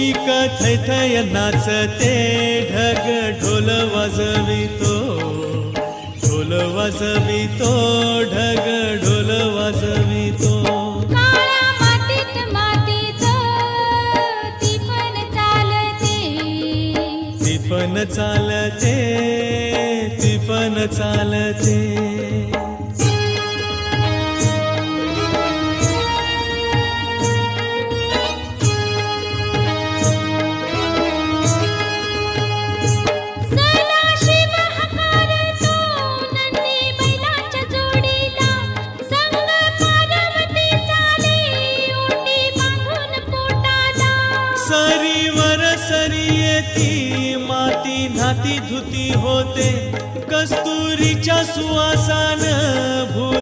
थै थय नाचते ढग ढोल वाजवितो. ढोल वाजवितो ढग ढोल वाजवितो. तिफन चालते. तिफन चालते. सरीवर सरी येती माती नाती धुती होते. कस्तुरीच्या सुवासान भू